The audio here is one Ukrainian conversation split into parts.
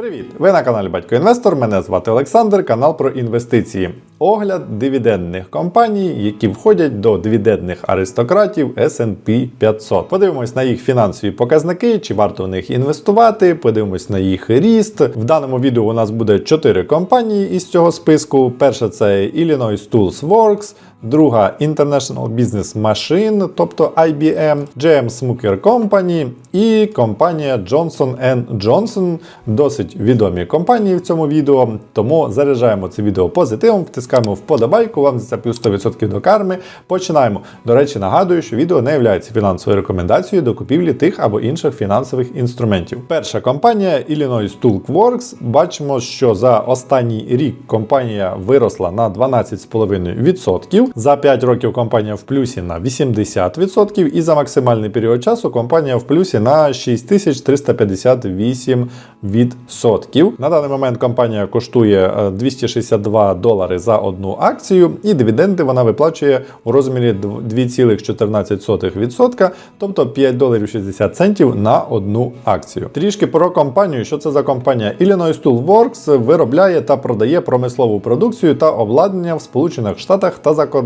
Привіт! Ви на каналі Батько Інвестор. Мене звати Олександр, канал про інвестиції. Огляд дивідендних компаній, які входять до дивідендних аристократів S&P 500. Подивимось на їх фінансові показники, чи варто в них інвестувати. Подивимось на їх ріст. В даному відео у нас буде 4 компанії із цього списку. Перша це Illinois Tools Works. Друга International Business Machine, тобто IBM, GM Smucker Company і компанія Johnson Johnson. Досить відомі компанії в цьому відео. Тому заряджаємо це відео позитивом, втискаємо вподобайку, вам за це плюс 100% до карми. Починаємо. До речі, нагадую, що відео не є фінансовою рекомендацією до купівлі тих або інших фінансових інструментів. Перша компанія Illinois Tool Бачимо, що за останній рік компанія виросла на 12,5%. За 5 років компанія в плюсі на 80%, і за максимальний період часу компанія в плюсі на 6358%. На даний момент компанія коштує е, 262 долари за одну акцію, і дивіденди вона виплачує у розмірі 2,14%, тобто 5 доларів 60 центів на одну акцію. Трішки про компанію. Що це за компанія? Illinois Tool Works виробляє та продає промислову продукцію та обладнання в Сполучених Штатах та за кордоном.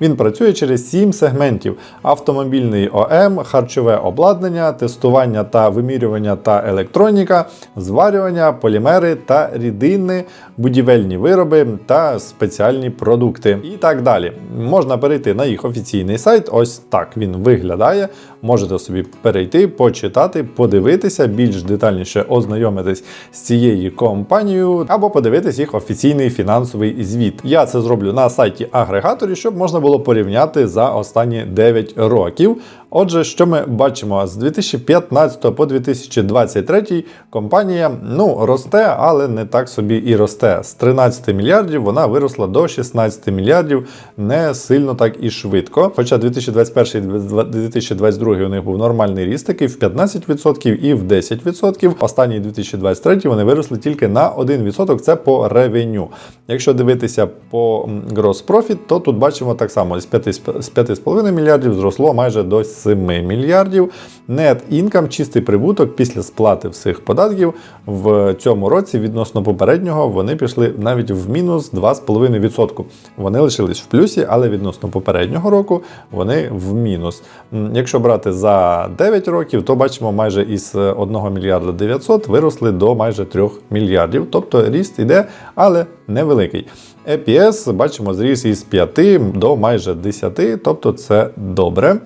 Він працює через 7 сегментів: автомобільний ОМ, харчове обладнання, тестування та вимірювання та електроніка, зварювання, полімери та рідини, будівельні вироби та спеціальні продукти і так далі. Можна перейти на їх офіційний сайт. Ось так він виглядає. Можете собі перейти, почитати, подивитися, більш детальніше ознайомитись з цією компанією, або подивитись їх офіційний фінансовий звіт. Я це зроблю на сайті агрегаторі, щоб можна було порівняти за останні 9 років. Отже, що ми бачимо з 2015 по 2023 компанія ну росте, але не так собі і росте. З 13 мільярдів вона виросла до 16 мільярдів не сильно так і швидко. Хоча 2021-2022 у них був нормальний ріст, такий в 15% і в 10%. Останній 2023 вони виросли тільки на 1%. Це по ревеню. Якщо дивитися по gross profit, то тут бачимо так само з 5,5 мільярдів зросло майже до 7 мільярдів. Net income, чистий прибуток після сплати всіх податків в цьому році відносно попереднього вони пішли навіть в мінус 2,5%. Вони лишились в плюсі, але відносно попереднього року вони в мінус. Якщо брати за 9 років, то бачимо майже із 1 мільярда 900 виросли до майже 3 мільярдів. Тобто ріст іде, але невеликий. EPS бачимо зріс із 5 до майже 10, тобто це добре.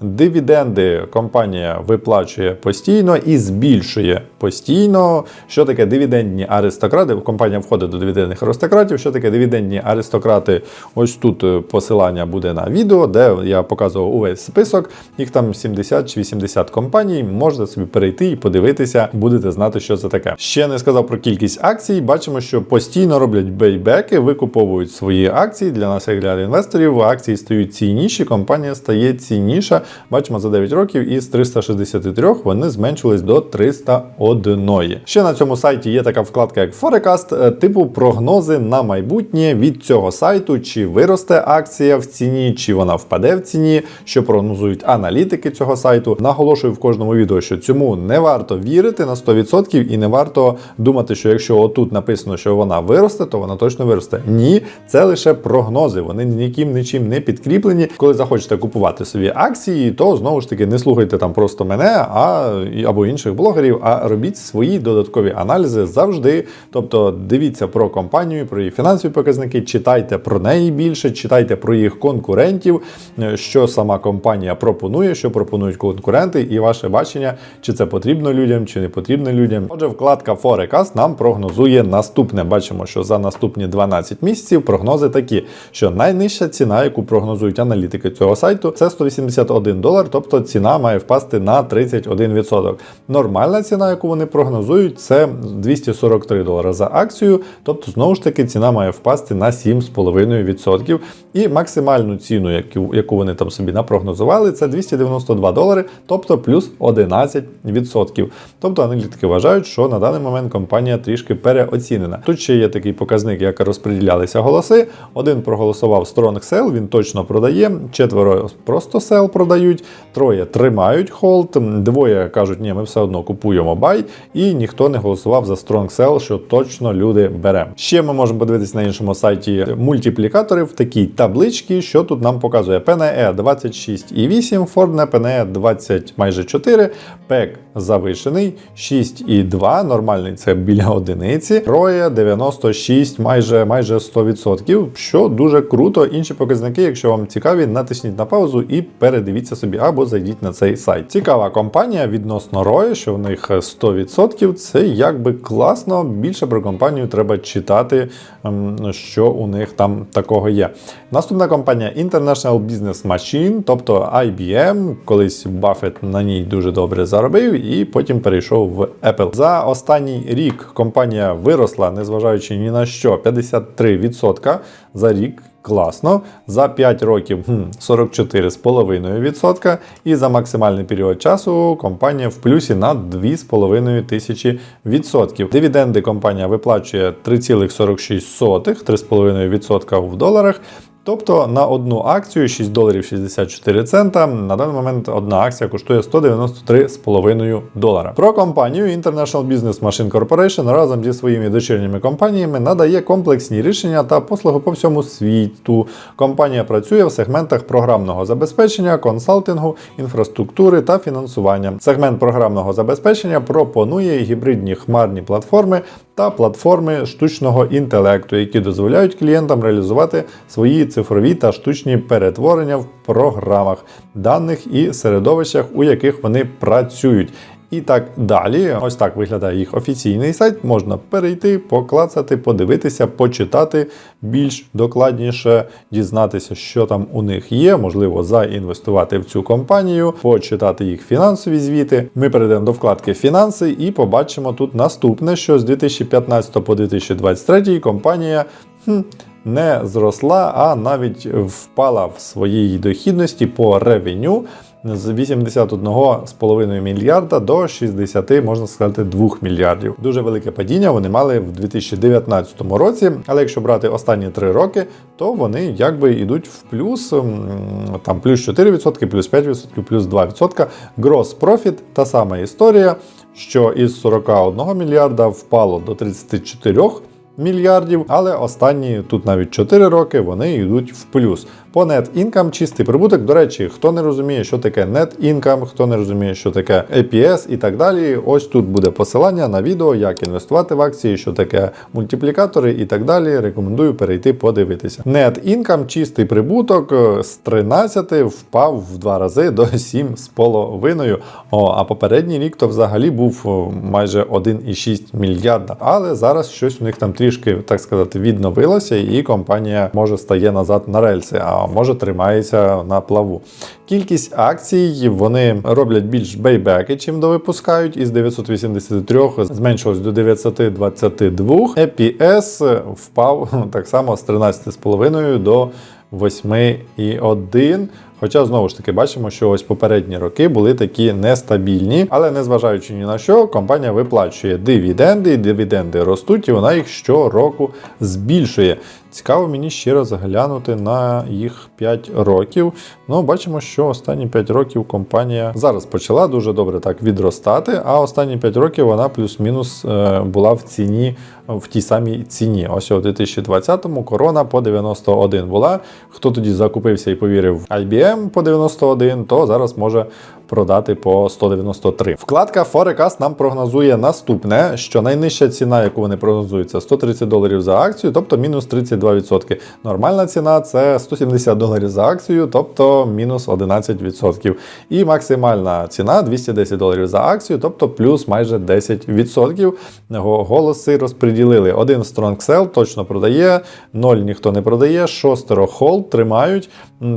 Дивіденди компанія виплачує постійно і збільшує постійно. Що таке дивідендні аристократи? Компанія входить до дивідендних аристократів. Що таке дивідендні аристократи? Ось тут е, посилання буде на відео, де я показував увесь список. Їх там 70 чи 80 компаній. Можете собі перейти і подивитися, будете знати, що це таке. Ще не сказав про кількість акцій. Бачимо, що постійно роблять бейбеки, викуповують свої акції для нас, як для інвесторів. Акції стають цінніші, компанія стає цінніша. Бачимо за 9 років із 363 вони зменшились до 301. Ще на цьому сайті є така вкладка, як Forecast, е, типу прогнози на майбутнє від цього сайту, чи виросте акція в ціні, чи вона впаде в ціні, що прогнозують аналітики цього сайту. Наголошую в кожному відео, що цьому не варто вірити на 100% і не варто думати, що якщо отут написано, що вона виросте, то вона точно виросте. Ні, це лише прогнози. Вони ніким нічим не підкріплені. Коли захочете купувати собі акції, то знову ж таки не слухайте там просто мене, а або інших блогерів, а робіть свої додаткові аналізи завжди. Тобто дивіться про компанію, про її фінансові показники, читайте про неї більше, читайте про їх конкурентів, е, що сама компанія пропонує, що пропонують конкуренти, і ваше бачення, чи це потрібно людям, чи не потрібно людям. Отже, вкладка Forecast нам прогнозує наступне. Бачимо, що за наступні 12 місяців прогнози такі, що найнижча ціна, яку прогнозують аналітики цього сайту, це 181 долар, тобто ціна має впасти на 31%. Нормальна ціна, яку вони прогнозують, це 243 долари за акцію, тобто знову ж таки ціна має впасти на 7,5%. І максимальну ціну, яку, вони там собі напрогнозували, це 292 долари, тобто плюс 11%. Тобто аналітики вважають, що на даний момент компанія трішки переоцінена. Тут ще є такий показник. Показник, як розподілялися голоси. Один проголосував Strong Sell, він точно продає. Четверо просто sell продають, троє тримають холд, двоє кажуть, ні, ми все одно купуємо бай, і ніхто не голосував за Strong Sell, що точно люди беремо. Ще ми можемо подивитися на іншому сайті мультиплікатори в такій табличці, що тут нам показує PNE 26,8, Ford PNE 20 майже 4, PEC завишений 6,2, нормальний це біля одиниці, Роє 96, майже майже 100%, що дуже круто. Інші показники, якщо вам цікаві, натисніть на паузу і передивіться собі або зайдіть на цей сайт. Цікава компанія відносно Роє, що в них 100%. Це якби класно. Більше про компанію треба читати, ем, що у них там такого є. Наступна компанія International Business Machine, тобто IBM. Колись Баффет на ній дуже добре заробив і потім перейшов в Apple. За останній рік компанія виросла, незважаючи ні на що, 53% за рік. Класно. За 5 років 44,5%. І за максимальний період часу компанія в плюсі на 2,5 тисячі відсотків. Дивіденди компанія виплачує 3,46, 3,5% в доларах. Тобто на одну акцію 6 доларів 64 цента. На даний момент одна акція коштує 193,5 долара. Про компанію International Business Machine Corporation разом зі своїми дочірніми компаніями надає комплексні рішення та послуги по всьому світу. Компанія працює в сегментах програмного забезпечення, консалтингу, інфраструктури та фінансування. Сегмент програмного забезпечення пропонує гібридні хмарні платформи та платформи штучного інтелекту, які дозволяють клієнтам реалізувати свої цифрові та штучні перетворення в програмах, даних і середовищах, у яких вони працюють. І так далі. Ось так виглядає їх офіційний сайт. Можна перейти, поклацати, подивитися, почитати більш докладніше, дізнатися, що там у них є, можливо, заінвестувати в цю компанію, почитати їх фінансові звіти. Ми перейдемо до вкладки Фінанси і побачимо тут наступне, що з 2015 по 2023 компанія. Хм, не зросла, а навіть впала в своїй дохідності по ревеню з 81,5 мільярда до 60, можна сказати, 2 мільярдів. Дуже велике падіння вони мали в 2019 році, але якщо брати останні 3 роки, то вони якби йдуть в плюс, там плюс 4%, плюс 5%, плюс 2%. Gross profit – та сама історія, що із 41 мільярда впало до 34 мільярдів, але останні тут навіть 4 роки вони йдуть в плюс. По net income чистий прибуток. До речі, хто не розуміє, що таке net income, хто не розуміє, що таке EPS і так далі. Ось тут буде посилання на відео, як інвестувати в акції, що таке мультиплікатори і так далі. Рекомендую перейти подивитися. Net income, чистий прибуток е, з 13 впав в два рази до 7,5. О, а попередній рік то взагалі був о, майже 1,6 мільярда. Але зараз щось у них там трішки, так сказати, відновилося, і компанія може стає назад на рельси. Може тримається на плаву. Кількість акцій вони роблять більш бейбеки, чим довипускають. Із 983 зменшилось до 922. EPS впав так само з 13,5 до 8,1. Хоча знову ж таки бачимо, що ось попередні роки були такі нестабільні, але незважаючи ні на що, компанія виплачує дивіденди, і дивіденди ростуть, і вона їх щороку збільшує. Цікаво мені ще раз глянути на їх 5 років. Ну, бачимо, що останні 5 років компанія зараз почала дуже добре так відростати, а останні 5 років вона плюс-мінус е, була в ціні, в тій самій ціні. Ось у 2020-му корона по 91 була. Хто тоді закупився і повірив в IBM по 91, то зараз може продати по 193. Вкладка Forecast нам прогнозує наступне, що найнижча ціна, яку вони прогнозують, це 130 доларів за акцію, тобто мінус 32%. Нормальна ціна це 170 доларів за акцію, тобто мінус 11%. І максимальна ціна 210 доларів за акцію, тобто плюс майже 10%. Голоси розподілили. Один Strong Sell точно продає, 0 ніхто не продає, шостеро Hold тримають,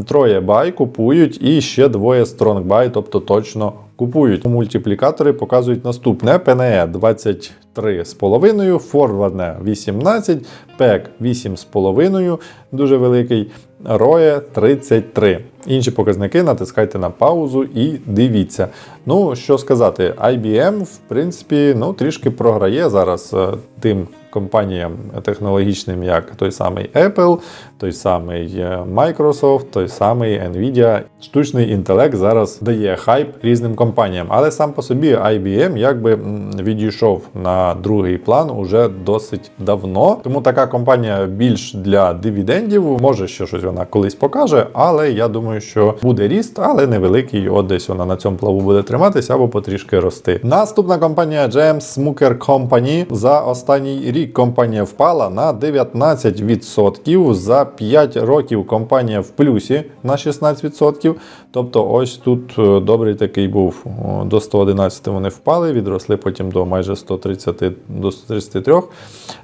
троє Buy купують і ще двоє Buy, тобто точно купують. Мультиплікатори показують наступне: ПНЕ 23,5, форвардне 18, ПЕК 8,5, дуже великий, ROE 33. Інші показники натискайте на паузу і дивіться. Ну, що сказати, IBM, в принципі, ну, трішки програє зараз е, тим компаніям технологічним, як той самий Apple, той самий е, Microsoft, той самий Nvidia. Штучний інтелект зараз дає хайп різним компаніям, але сам по собі IBM якби відійшов на другий план уже досить давно. Тому така компанія більш для дивідендів. Може, що щось вона колись покаже, але я думаю, що буде ріст, але невеликий. От десь вона на цьому плаву буде триматися або потрішки рости. Наступна компанія James Smucker Company. За останній рік компанія впала на 19%. За 5 років компанія в плюсі на 16%. Тобто, ось тут е, добрий такий був до 111 вони впали, відросли потім до майже 130 до 133.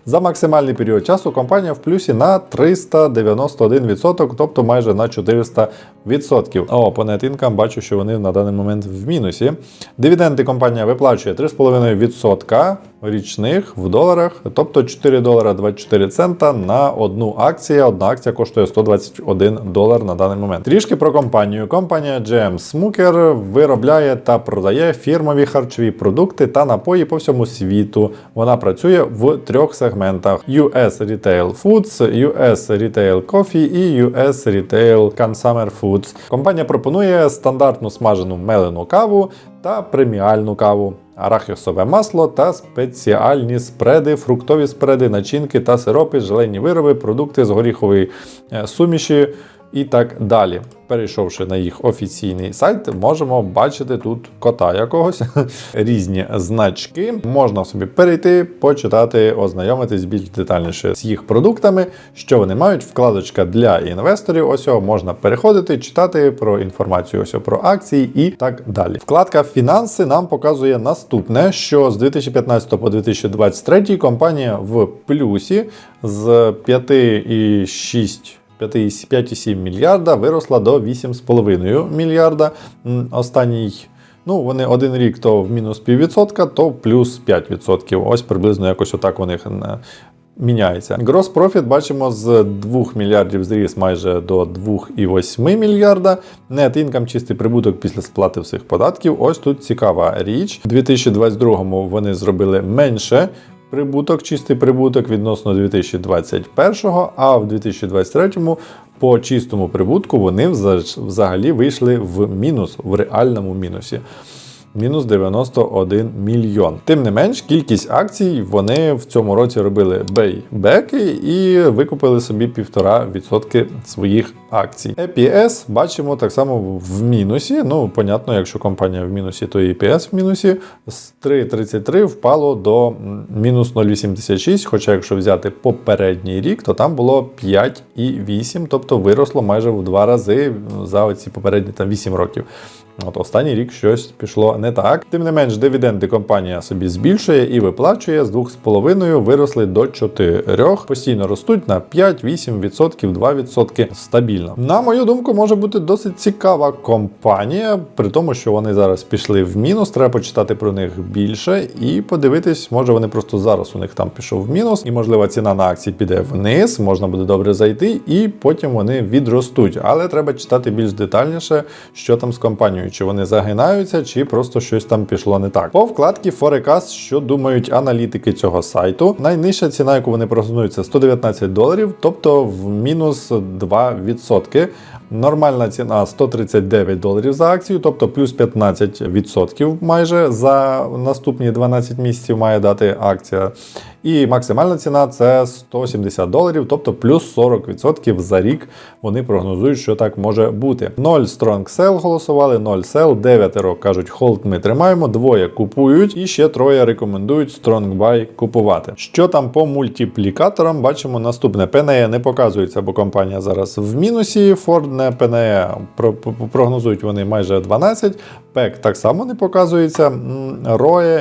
За максимальний період часу компанія в плюсі на 391%, тобто майже на 400%. О, А net income бачу, що вони на даний момент в мінусі. Дивіденди компанія виплачує 3,5% річних в доларах, тобто 4 долара 24 цента на одну акцію. Одна акція коштує 121 долар на даний момент. Трішки про компанію. Компанія GM Smucker виробляє та продає фірмові харчові продукти та напої по всьому світу. Вона працює в трьох сегментах: US Retail Foods, US Retail Coffee і US Retail Consumer Foods. Компанія пропонує стандартну смажену мелену каву та преміальну каву. Арахісове масло та спеціальні спреди, фруктові спреди, начинки та сиропи, желені вироби, продукти з горіхової е, суміші і так далі. Перейшовши на їх офіційний сайт, можемо бачити тут кота якогось, різні значки. Можна собі перейти, почитати, ознайомитись більш детальніше з їх продуктами, що вони мають. Вкладочка для інвесторів. Ось можна переходити, читати про інформацію ось про акції і так далі. Вкладка фінанси нам показує наступне: що з 2015 по 2023 компанія в плюсі з 5,6 5,7 мільярда виросла до 8,5 мільярда. Останній. Ну, вони один рік то в мінус піввідсотка, то плюс 5%. Ось приблизно якось отак у них е, міняється. Gross profit бачимо з 2 мільярдів зріс майже до 2,8 мільярда. Net income, чистий прибуток після сплати всіх податків. Ось тут цікава річ. У 2022 вони зробили менше. Прибуток, чистий прибуток відносно 2021, а в 2023 по чистому прибутку вони вза- взагалі вийшли в мінус, в реальному мінусі. Мінус 91 мільйон. Тим не менш, кількість акцій вони в цьому році робили бейбеки і викупили собі 1,5% своїх акцій. EPS бачимо так само в мінусі. Ну, понятно, якщо компанія в мінусі, то і EPS в мінусі. З 3,33 впало до мінус 0,86. Хоча, якщо взяти попередній рік, то там було 5,8, тобто виросло майже в два рази за оці попередні там 8 років. От останній рік щось пішло не так. Тим не менш, дивіденди компанія собі збільшує і виплачує з 2,5 виросли до 4. Постійно ростуть на 5, 8%, 2% стабільно. На мою думку, може бути досить цікава компанія, при тому, що вони зараз пішли в мінус. Треба почитати про них більше і подивитись, може вони просто зараз у них там пішов в мінус, і можливо ціна на акції піде вниз, можна буде добре зайти, і потім вони відростуть. Але треба читати більш детальніше, що там з компанією, чи вони загинаються, чи просто щось там пішло не так. По вкладці Forecast, що думають аналітики цього сайту, найнижча ціна, яку вони прогнозують, це 119 доларів, тобто в мінус 2%. Нормальна ціна 139 доларів за акцію, тобто плюс 15% майже за наступні 12 місяців має дати акція. І максимальна ціна це 170 доларів, тобто плюс 40% за рік вони прогнозують, що так може бути. 0 Strong Sell голосували, 0 Sell, 9 кажуть, hold ми тримаємо, двоє купують, і ще троє рекомендують Strong Buy купувати. Що там по мультиплікаторам? Бачимо наступне. PNE не показується, бо компанія зараз в мінусі. Ford не PNE про- про- прогнозують вони майже 12. ПЕК так само не показується. М,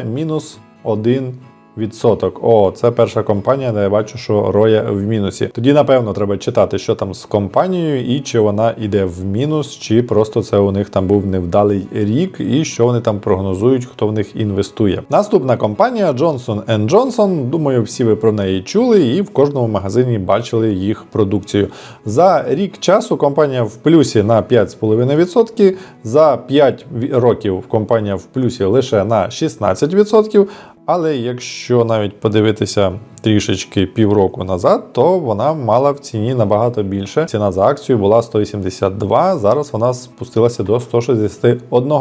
мінус 1 відсоток. О, це перша компанія, де я бачу, що роя в мінусі. Тоді, напевно, треба читати, що там з компанією, і чи вона йде в мінус, чи просто це у них там був невдалий рік, і що вони там прогнозують, хто в них інвестує. Наступна компанія Johnson Johnson. Думаю, всі ви про неї чули, і в кожному магазині бачили їх продукцію. За рік часу компанія в плюсі на 5,5%, за 5 років компанія в плюсі лише на 16%. Але якщо навіть подивитися трішечки півроку назад, то вона мала в ціні набагато більше. Ціна за акцію була 182, зараз вона спустилася до 161.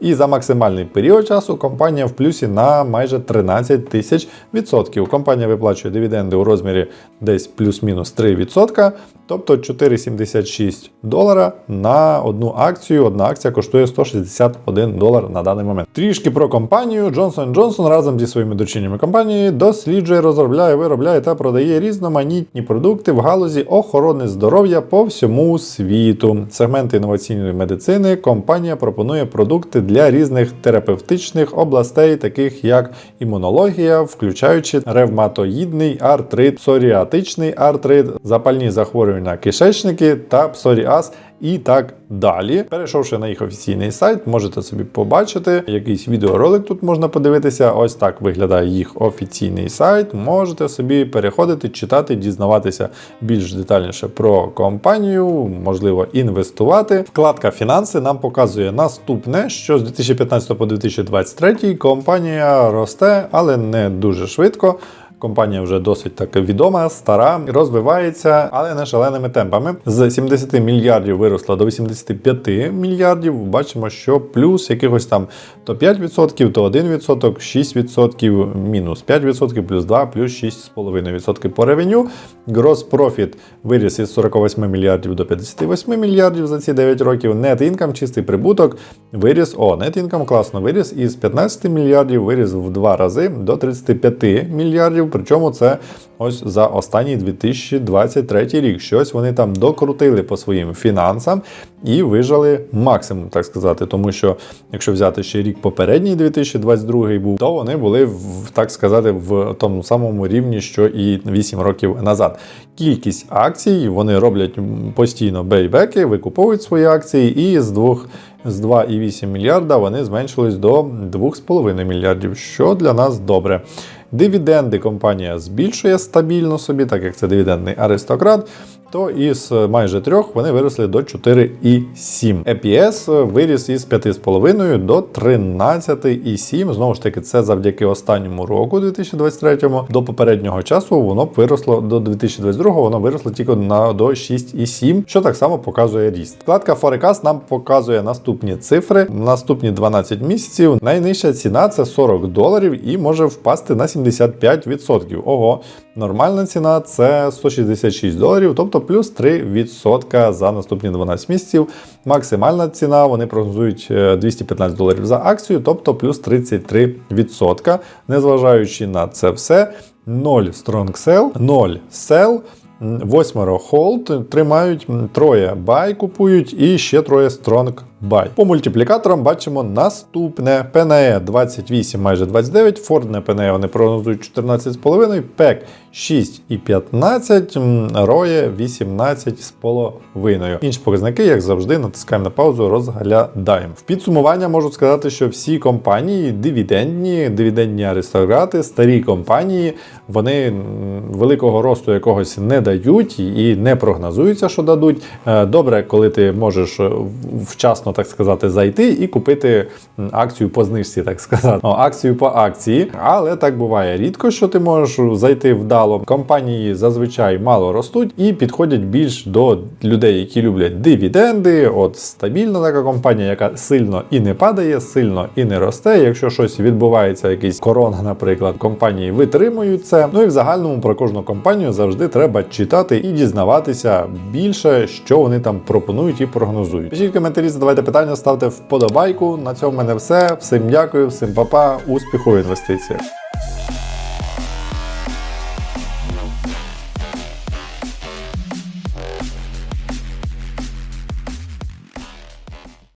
І за максимальний період часу компанія в плюсі на майже 13 тисяч відсотків. Компанія виплачує дивіденди у розмірі десь плюс-мінус 3%, тобто 4,76 долара на одну акцію. Одна акція коштує 161 долар на даний момент. Трішки про компанію Johnson Johnson разом зі своїми дочірніми компаніями досліджує, розробляє, виробляє та продає різноманітні продукти в галузі охорони здоров'я по всьому світу. Сегменти інноваційної медицини компанія пропонує продукти для різних терапевтичних областей, таких як імунологія, включаючи ревматоїдний артрит, псоріатичний артрит, запальні захворювання кишечники та псоріаз. І так далі. Перейшовши на їх офіційний сайт, можете собі побачити якийсь відеоролик. Тут можна подивитися. Ось так виглядає їх офіційний сайт. Можете собі переходити, читати, дізнаватися більш детальніше про компанію, можливо, інвестувати. Вкладка фінанси нам показує наступне: що з 2015 по 2023 компанія росте, але не дуже швидко. Компанія вже досить так відома, стара, розвивається, але не шаленими темпами. З 70 мільярдів виросла до 85 мільярдів. Бачимо, що плюс якихось там то 5%, то 1%, 6%, мінус 5%, плюс 2, плюс 6,5% по ревеню. Gross profit виріс із 48 мільярдів до 58 мільярдів за ці 9 років. Net income, чистий прибуток, виріс. О, net income класно виріс із 15 мільярдів, виріс в два рази до 35 мільярдів. Причому це ось за останній 2023 рік. Щось вони там докрутили по своїм фінансам і вижали максимум, так сказати. Тому що, якщо взяти ще рік попередній, 2022 був, то вони були в так сказати в тому самому рівні, що і 8 років назад. Кількість акцій вони роблять постійно бейбеки, викуповують свої акції, і з двох. З 2,8 мільярда вони зменшились до 2,5 мільярдів, що для нас добре. Дивіденди компанія збільшує стабільно собі, так як це дивідендний аристократ. То із майже 3 вони виросли до 4,7. EPS виріс із 5,5 до 13,7. Знову ж таки, це завдяки останньому року, 2023 До попереднього часу воно б виросло до 2022 воно виросло тільки на до 6,7, що так само показує ріст. Вкладка Forecast нам показує наступні цифри. Наступні 12 місяців. Найнижча ціна це 40 доларів і може впасти на 75%. Ого, нормальна ціна це 166 доларів, тобто плюс 3% за наступні 12 місяців. Максимальна ціна вони прогнозують е, 215 доларів за акцію, тобто плюс 33%. Незважаючи на це все, 0 strong sell, 0 sell. Восьмеро hold тримають, троє buy купують і ще троє strong buy. По мультиплікаторам бачимо наступне PNE 28, майже 29, Ford PNE вони прогнозують 14,5, PEC 6 і 15, м, ROE 18,5. Інші показники, як завжди, натискаємо на паузу, розглядаємо. В підсумування можу сказати, що всі компанії дивідендні, дивідендні аристократи, старі компанії, вони великого росту якогось не дають і не прогнозуються, що дадуть. Е, Добре, коли ти можеш е, вчасно, так сказати, зайти і купити акцію по знижці, так сказати. О, акцію по акції. Але так буває рідко, що ти можеш зайти вдало. Компанії зазвичай мало ростуть і підходять більш до людей, які люблять дивіденди. От стабільна така компанія, яка сильно і не падає, сильно і не росте. Якщо щось відбувається, якийсь корона, наприклад, компанії витримують це. Ну і в загальному про кожну компанію завжди треба читати і дізнаватися більше, що вони там пропонують і прогнозують. Пишіть коментарі, задавайте питання, ставте вподобайку. На цьому в мене все. Всім дякую, всім па-па, успіху в інвестиціях.